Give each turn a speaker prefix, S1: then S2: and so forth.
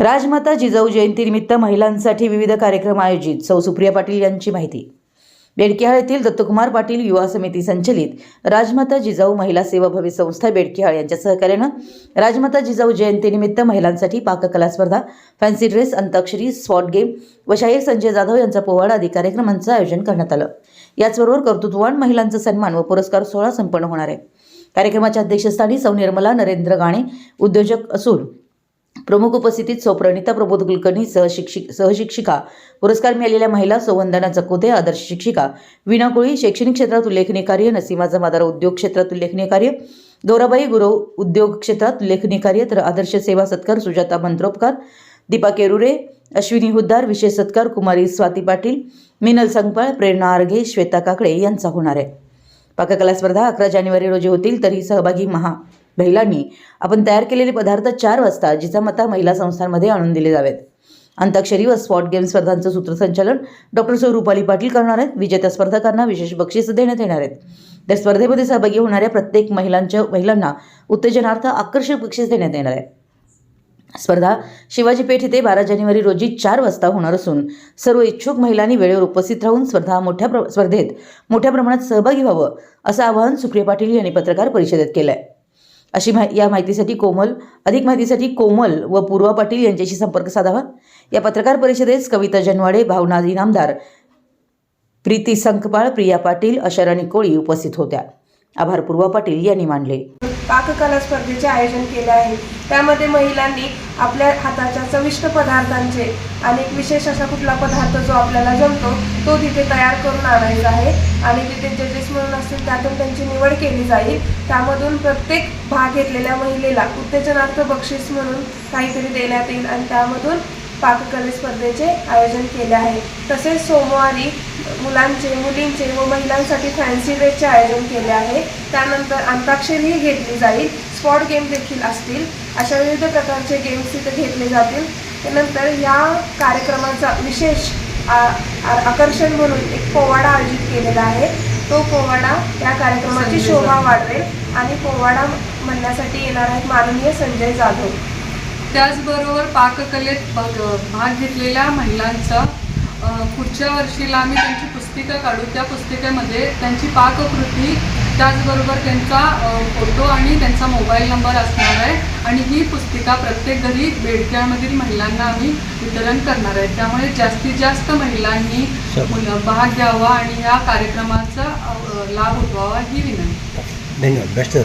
S1: राजमाता जिजाऊ जयंतीनिमित्त महिलांसाठी विविध कार्यक्रम आयोजित. सौ सुप्रिया पाटील यांची माहिती. बेडकिहाळ येथील दत्तकुमार पाटील युवा समिती संचलित. राजमाता जिजाऊ महिला सेवा भवी संस्था बेडकिहाळ यांच्या सहकार्यानं राजमाता जिजाऊ जयंतीनिमित्त महिलांसाठी पाककला स्पर्धा fancy dress antakshari spot game व शाहीर संजय जाधव यांचा पोवाडा आदी कार्यक्रमांचं आयोजन करण्यात आलं. याचबरोबर कर्तृत्ववान महिलांचा सन्मान व पुरस्कार सोहळा संपन्न होणार आहे. कार्यक्रमाच्या अध्यक्षस्थानी सौ निर्मला नरेंद्र गाणे उद्योजक असून प्रमुख उपस्थितीत सौ प्रणिता प्रबोध कुलकर्णी सहशिक्षिक सहशिक्षिका पुरस्कार मिळालेल्या महिला सौवंदना चकोते आदर्श शिक्षिका विना कोळी शैक्षणिक क्षेत्रात उल्लेखनीय कार्य नसीमा जमादार उद्योग क्षेत्रात उल्लेखनीय कार्य गौराबाई गुरव उद्योग क्षेत्रात उल्लेखनीय कार्य तर आदर्श सेवा सत्कार सुजाता मंत्रोपकार दीपा केरुरे अश्विनी हुद्दार विशेष सत्कार कुमारी स्वाती पाटील मिनल संगपाळ प्रेरणा आर्घे श्वेता काकडे यांचा होणार आहे. पाककला स्पर्धा अकरा जानेवारी रोजी होतील तरी सहभागी महा महिलांनी आपण तयार केलेले पदार्थ चार वाजता जिजामाता महिला संस्थांमध्ये आणून दिले जावेत. अंताक्षरी व स्पॉट गेम स्पर्धांचं सूत्रसंचालन डॉक्टर सौ रुपाली पाटील करणार आहेत. विजेत्या स्पर्धकांना विशेष बक्षीस देण्यात येणार आहेत. त्या स्पर्धेमध्ये सहभागी होणाऱ्या प्रत्येक महिलांच्या महिलांना उत्तेजनार्थ आकर्षक बक्षीस देण्यात येणार आहे. स्पर्धा शिवाजी पेठ येथे बारा जानेवारी रोजी चार वाजता होणार असून सर्व इच्छुक महिलांनी वेळेवर उपस्थित राहून स्पर्धा मोठ्या प्र स्पर्धेत मोठ्या प्रमाणात सहभागी व्हावं असं आवाहन सुप्रिया पाटील यांनी पत्रकार परिषदेत केलं आहे अशी माहि या माहितीसाठी कोमल अधिक माहितीसाठी कोमल व पूर्वा पाटील यांच्याशी संपर्क साधावा. या पत्रकार परिषदेस कविता जनवाडे भावना इनामदार प्रीती संकपाळ प्रिया पाटील अशराणी कोळी उपस्थित होत्या. आभार पूर्वा पाटील यांनी मांडले.
S2: पाककला स्पर्धेचे आयोजन केले आहे. त्यामध्ये महिलांनी आपल्या हाताच्या चविष्ट पदार्थांचे आणि एक विशेष असा कुठला पदार्थ जो आपल्याला जमतो तो तिथे तयार करून आणायचा आहे. आणि तिथे जजेस म्हणून असतील त्यातून त्यांची निवड केली जाईल. त्यामधून प्रत्येक भाग घेतलेल्या महिलेला उत्तेजनार्थ बक्षीस म्हणून काहीतरी देण्यात येईल. आणि त्यामधून पाककले स्पर्धेचे आयोजन केले आहे. तसेच सोमवारी मुलांचे मुलींचे व महिलांसाठी फॅन्सी ड्रेसचे आयोजन केले आहे. त्यानंतर अंताक्षरीही घेतली जाईल. स्पॉट गेम देखील असतील. अशा विविध प्रकारचे गेम्स तिथे घेतले जातील. त्यानंतर या कार्यक्रमाचा विशेष आकर्षण म्हणून एक पोवाडा आयोजित केलेला आहे. तो पोवाडा या कार्यक्रमाची शोभा वाढवेल आणि पोवाडा म्हणण्यासाठी येणार आहेत माननीय संजय जाधव.
S3: त्याचबरोबर पाककलेत भाग भाग घेतलेल्या महिलांचं पुढच्या वर्षीला आम्ही त्यांची पुस्तिका काढू. त्या पुस्तिकेमध्ये त्यांची पाककृती त्याचबरोबर त्यांचा फोटो आणि त्यांचा मोबाईल नंबर असणार आहे. आणि ही पुस्तिका प्रत्येक घरी बेडक्यामधील महिलांना आम्ही वितरण करणार आहे. त्यामुळे जास्तीत जास्त महिलांनी भाग घ्यावा आणि या कार्यक्रमाचा लाभ उठवावा ही विनंती.
S4: धन्यवाद. बेस्ट